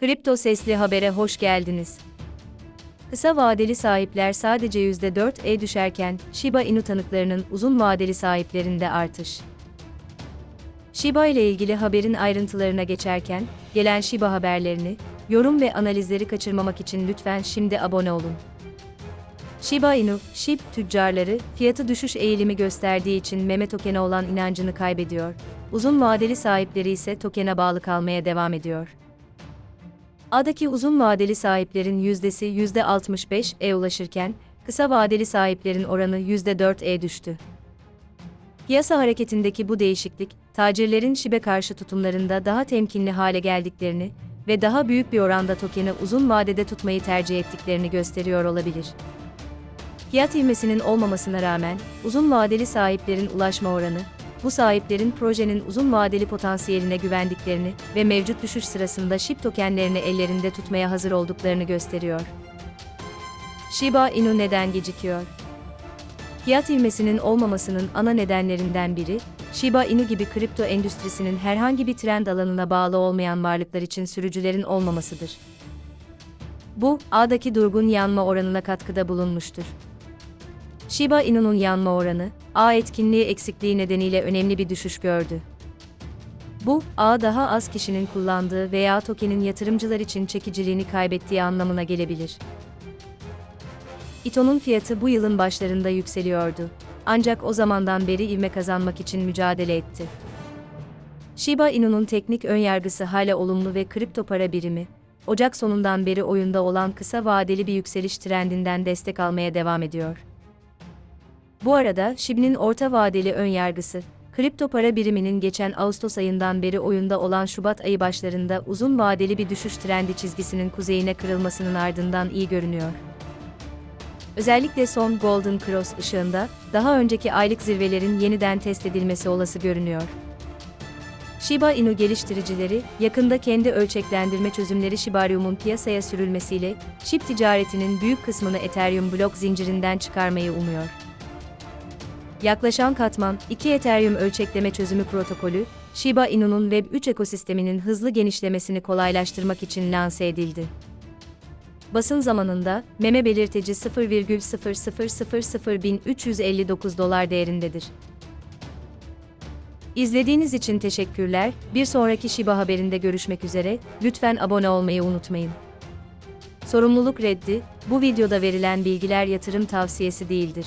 Kripto Sesli Haber'e hoş geldiniz. Kısa vadeli sahipler sadece %4'e düşerken, Shiba Inu tanıklarının uzun vadeli sahiplerinde artış. Shiba ile ilgili haberin ayrıntılarına geçerken, gelen Shiba haberlerini, yorum ve analizleri kaçırmamak için lütfen şimdi abone olun. Shiba Inu, SHIB tüccarları, fiyatı düşüş eğilimi gösterdiği için meme tokene olan inancını kaybediyor. Uzun vadeli sahipleri ise tokene bağlı kalmaya devam ediyor. A'daki uzun vadeli sahiplerin yüzdesi %65'e ulaşırken, kısa vadeli sahiplerin oranı %4'e düştü. Piyasa hareketindeki bu değişiklik, tacirlerin şibe karşı tutumlarında daha temkinli hale geldiklerini ve daha büyük bir oranda tokeni uzun vadede tutmayı tercih ettiklerini gösteriyor olabilir. Fiyat ivmesinin olmamasına rağmen, uzun vadeli sahiplerin ulaşma oranı, bu sahiplerin projenin uzun vadeli potansiyeline güvendiklerini ve mevcut düşüş sırasında SHIB tokenlerini ellerinde tutmaya hazır olduklarını gösteriyor. Shiba Inu neden gecikiyor? Fiyat ivmesinin olmamasının ana nedenlerinden biri, Shiba Inu gibi kripto endüstrisinin herhangi bir trend alanına bağlı olmayan varlıklar için sürücülerin olmamasıdır. Bu, A'daki durgun yanma oranına katkıda bulunmuştur. Shiba Inu'nun yanma oranı, A etkinliği eksikliği nedeniyle önemli bir düşüş gördü. Bu, A daha az kişinin kullandığı veya tokenin yatırımcılar için çekiciliğini kaybettiği anlamına gelebilir. İTO'nun fiyatı bu yılın başlarında yükseliyordu. Ancak o zamandan beri ivme kazanmak için mücadele etti. Shiba Inu'nun teknik önyargısı hala olumlu ve kripto para birimi, Ocak sonundan beri oyunda olan kısa vadeli bir yükseliş trendinden destek almaya devam ediyor. Bu arada Shib'nin orta vadeli ön yargısı, kripto para biriminin geçen Ağustos ayından beri oyunda olan Şubat ayı başlarında uzun vadeli bir düşüş trendi çizgisinin kuzeyine kırılmasının ardından iyi görünüyor. Özellikle son Golden Cross ışığında, daha önceki aylık zirvelerin yeniden test edilmesi olası görünüyor. Shiba Inu geliştiricileri, yakında kendi ölçeklendirme çözümleri Shibarium'un piyasaya sürülmesiyle, SHIB ticaretinin büyük kısmını Ethereum blok zincirinden çıkarmayı umuyor. Yaklaşan katman, 2 Ethereum ölçekleme çözümü protokolü, Shiba Inu'nun Web3 ekosisteminin hızlı genişlemesini kolaylaştırmak için lanse edildi. Basın zamanında, meme belirteci 0,0000359 dolar değerindedir. İzlediğiniz için teşekkürler. Bir sonraki Shiba haberinde görüşmek üzere. Lütfen abone olmayı unutmayın. Sorumluluk reddi, bu videoda verilen bilgiler yatırım tavsiyesi değildir.